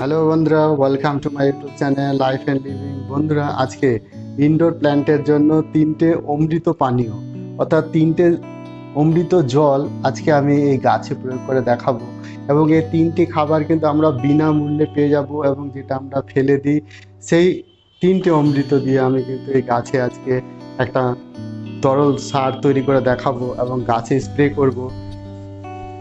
Hello বন্ধুরা welcome to my YouTube channel life and living বন্ধুরা, আজকে ইনডোর প্ল্যান্টের জন্য তিনটে অমৃত পানীয়, অর্থাৎ তিনটে অমৃত জল আজকে আমি এই গাছে প্রয়োগ করে দেখাবো। এবং এই তিনটি খাবার কিন্তু আমরা বিনামূল্যে পেয়ে যাব এবং যেটা আমরা ফেলে দিই, সেই তিনটে অমৃত দিয়ে আমি কিন্তু এই গাছে আজকে একটা তরল সার তৈরি করে দেখাবো এবং গাছে স্প্রে করব।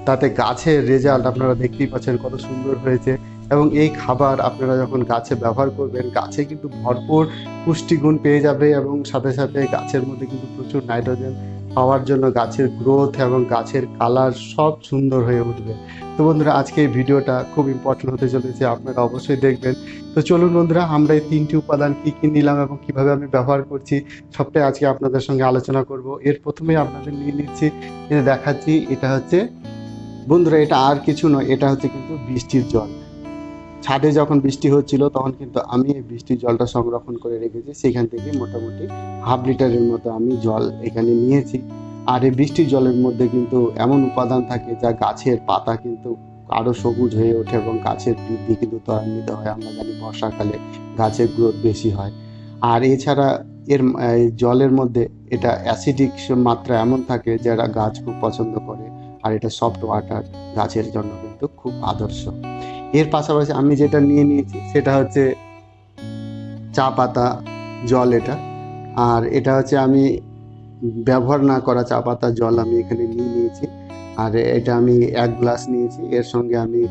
তাতে গাছের রেজাল্ট আপনারা দেখতেই পাচ্ছেন কত সুন্দর হয়েছে। এবং এই খাবার আপনারা যখন গাছে ব্যবহার করবেন, গাছে কিন্তু ভরপুর পুষ্টিগুণ পেয়ে যাবে এবং সাথে সাথে গাছের মধ্যে কিন্তু প্রচুর নাইট্রোজেন পাওয়ার জন্য গাছের গ্রোথ এবং গাছের কালার সব সুন্দর হয়ে উঠবে। তো বন্ধুরা, আজকে এই ভিডিওটা খুব ইম্পর্টেন্ট হতে চলেছে, আপনারা অবশ্যই দেখবেন। তো চলুন বন্ধুরা, আমরা এই তিনটি উপাদান কী কী নিলাম এবং কীভাবে আমি ব্যবহার করছি সবটাই আজকে আপনাদের সঙ্গে আলোচনা করব। এর প্রথমেই আপনাদের নিয়ে নিচ্ছি, এটা দেখাচ্ছি, এটা হচ্ছে, বন্ধুরা, এটা আর কিছু নয়, এটা হচ্ছে কিন্তু বৃষ্টির জল। ছাদে যখন বৃষ্টি হচ্ছিল, তখন কিন্তু আমি এই বৃষ্টির জলটা সংরক্ষণ করে রেখেছি। সেখান থেকে মোটামুটি হাফ লিটারের মতো আমি জল এখানে নিয়েছি। আর এই বৃষ্টির জলের মধ্যে কিন্তু এমন উপাদান থাকে যা গাছের পাতা কিন্তু আরও সবুজ হয়ে ওঠে এবং গাছের বৃদ্ধি কিন্তু ত্বরান্বিত হয়। আমরা জানি বর্ষাকালে গাছের গ্রোথ বেশি হয়। আর এছাড়া এর জলের মধ্যে এটা অ্যাসিডিক মাত্রা এমন থাকে যারা গাছ খুব পছন্দ করে। আর এটা সফট ওয়াটার গাছের জন্য কিন্তু খুব আদর্শ। এর পাশাপাশি আমি যেটা নিয়ে নিয়েছি, সেটা হচ্ছে চা পাতা, জল এটা। আর এটা হচ্ছে আমি ব্যবহার না করা চা পাতা, জল আমি এখানে নিয়ে নিয়েছি। আর এটা আমি এক গ্লাস নিয়েছি। এর সঙ্গে আমি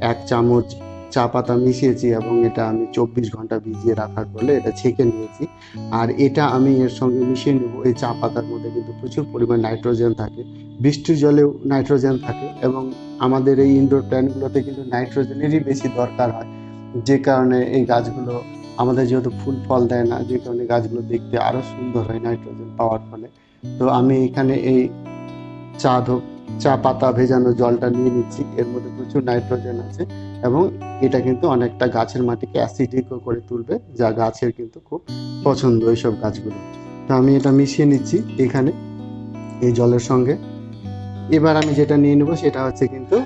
এক চামচ চা পাতা মিশিয়েছি এবং এটা আমি চব্বিশ ঘণ্টা ভিজিয়ে রাখার ফলে এটা ছেঁকে নিয়েছি। আর এটা আমি এর সঙ্গে মিশিয়ে নেব। এই চা পাতার মধ্যে কিন্তু প্রচুর পরিমাণ নাইট্রোজেন থাকে। বৃষ্টির জলেও নাইট্রোজেন থাকে এবং আমাদের এই ইনডোর প্ল্যান্টগুলোতে কিন্তু নাইট্রোজেনেরই বেশি দরকার হয়। যে কারণে এই গাছগুলো আমাদের যেহেতু ফুল ফল দেয় না, যে কারণে গাছগুলো দেখতে আরও সুন্দর হয় নাইট্রোজেন পাওয়ার ফলে। তো আমি এখানে এই চা ধো- চা পাতা ভেজানো জলটা নিয়ে নিচ্ছি। এর মধ্যে প্রচুর নাইট্রোজেন আছে এবং এটা কিন্তু অনেকটা গাছের মাটিকে অ্যাসিডিকও করে তুলবে, যা গাছের কিন্তু খুব পছন্দ এইসব গাছগুলো। তো আমি এটা মিশিয়ে নিচ্ছি এখানে এই জলের সঙ্গে। এবার আমি যেটা নিয়ে নেব সেটা হচ্ছে কিন্তু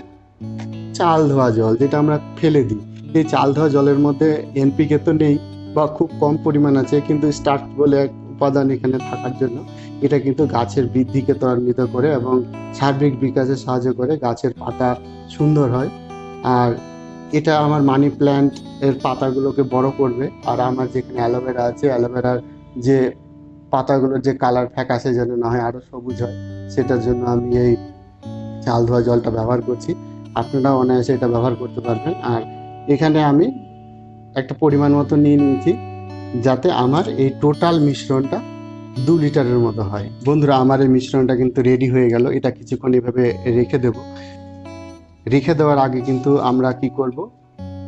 চাল ধোয়া জল, যেটা আমরা ফেলে দিই। এই চাল ধোয়া জলের মধ্যে এনপিকে তো নেই বা খুব কম পরিমাণ আছে, কিন্তু স্টার্চ বলে এক উপাদান এখানে থাকার জন্য। এটা কিন্তু গাছের বৃদ্ধিকে ত্বরান্বিত করে এবং সার্বিক বিকাশে সাহায্য করে, গাছের পাতা সুন্দর হয়। আর এটা আমার মানি প্ল্যান্ট এর পাতাগুলোকে বড় করবে। আর আমার যেখানে অ্যালোভেরা আছে, অ্যালোভেরার যে পাতাগুলোর যে কালার ফ্যাকাশে যেন না হয় আরও সবুজ হয়, সেটার জন্য আমি এই চাল ধোয়া জলটা ব্যবহার করছি। আপনারা অনায়াসে এটা ব্যবহার করতে পারবেন। আর এখানে আমি একটা পরিমাণ মতো নিয়ে নিয়েছি, যাতে আমার এই টোটাল মিশ্রণটা দু লিটারের মতো হয়। বন্ধুরা, আমার এই মিশ্রণটা কিন্তু রেডি হয়ে গেল। এটা কিছুক্ষণ এভাবে রেখে দেব। রেখে দেওয়ার আগে কিন্তু আমরা কি করব?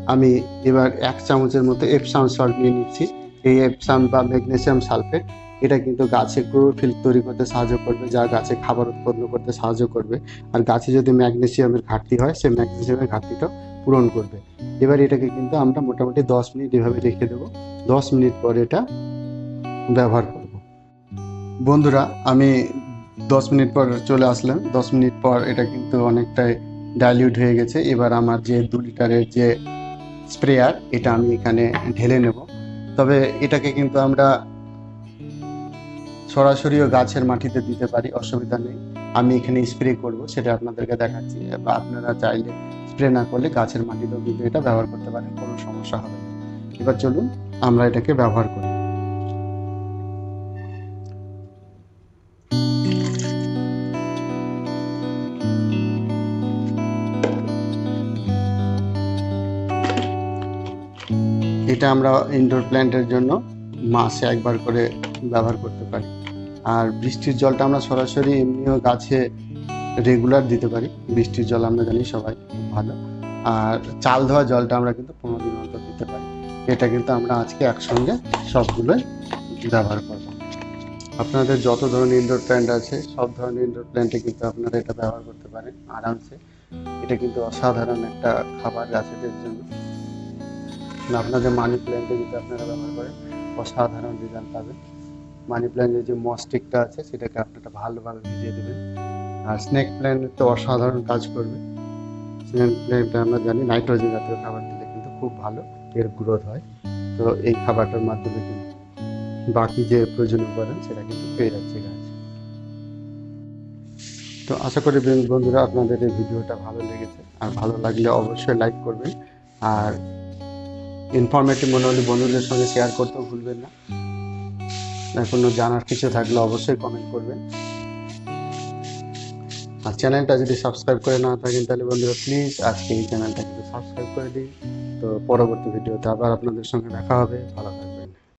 আমি এবার এক চামচের মতো এপসাম সল্ট নিয়ে নিচ্ছি। এই এপসাম বা ম্যাগনেসিয়াম সালফেট এটা কিন্তু গাছে ক্লোরোফিল তৈরি করতে সাহায্য করবে, যা গাছে খাবার উৎপন্ন করতে সাহায্য করবে। আর গাছে যদি ম্যাগনেসিয়ামের ঘাটতি হয়, সেই ম্যাগনেসিয়ামের ঘাটতিটা পূরণ করবে। এবার এটাকে কিন্তু আমরা মোটামুটি দশ মিনিট এভাবে রেখে দেবো। দশ মিনিট পর এটা ব্যবহার করব। বন্ধুরা, আমি দশ মিনিট পর চলে আসলাম। দশ মিনিট পর এটা কিন্তু অনেকটাই ডাইলিউট হয়ে গেছে। এবার আমার যে দু লিটারের যে স্প্রেয়ার, এটা আমি এখানে ঢেলে নেব। তবে এটাকে কিন্তু আমরা সরাসরিও গাছের মাটিতে দিতে পারি, অসুবিধা নেই। আমি এখানে স্প্রে করব, সেটা আপনাদেরকে দেখাচ্ছি। আপনারা চাইলে স্প্রে না করলে গাছের মাটিতেও কিন্তু এটা ব্যবহার করতে পারেন, কোনো সমস্যা হবে না। এবার চলুন, আমরা এটাকে ব্যবহার করি। এটা আমরা ইনডোর প্ল্যান্টের জন্য মাসে একবার করে ব্যবহার করতে পারি। আর বৃষ্টির জলটা আমরা সরাসরি এমনিও গাছে রেগুলার দিতে পারি। বৃষ্টির জল আমরা জানি সবাই খুব ভালো। আর চাল ধোয়া জলটা আমরা কিন্তু পনেরো দিন অন্তর দিতে পারি। এটা কিন্তু আমরা আজকে একসঙ্গে সবগুলোই ব্যবহার করব। আপনাদের যত ধরনের ইনডোর প্ল্যান্ট আছে, সব ধরনের ইনডোর প্ল্যান্টে কিন্তু আপনারা এটা ব্যবহার করতে পারেন আরামসে। এটা কিন্তু অসাধারণ একটা খাবার গাছেদের জন্য। আপনাদের মানি প্ল্যান্টে যদি আপনারা ব্যবহার করেন। অসাধারণ রেজাল্ট পাবেন। মানি প্ল্যান্টের যে মস্টিকটা আছে, সেটাকে আপনারা ভালোভাবে ভিজিয়ে দেবেন। আর স্নেক প্ল্যান্ট তো অসাধারণ কাজ করবে। স্নেক প্ল্যান্টে আমরা জানি নাইট্রোজেন জাতীয় খাবার দিলে কিন্তু খুব ভালো, এর গ্রোথ হয়। তো এই খাবারটার মাধ্যমে কিন্তু বাকি যে প্রয়োজনীয় উপাদান, সেটা কিন্তু পেয়ে যাচ্ছে গাছ। তো আশা করি বন্ধু- বন্ধুরা, আপনাদের এই ভিডিওটা ভালো লেগেছে। আর ভালো লাগলে অবশ্যই লাইক করবেন। আর ইনফরমেটিভ মনে হলে বন্ধুদের সঙ্গে শেয়ার করতেও ভুলবেন না। আর কোনো জানার কিছু থাকলে অবশ্যই কমেন্ট করবেন। আর চ্যানেলটা যদি সাবস্ক্রাইব করে না থাকেন তাহলে বন্ধুরা প্লিজ আজকে এই চ্যানেলটা কিন্তু সাবস্ক্রাইব করে দিন। তো পরবর্তী ভিডিওতে আবার আপনাদের সঙ্গে দেখা হবে। ভালো থাকবেন।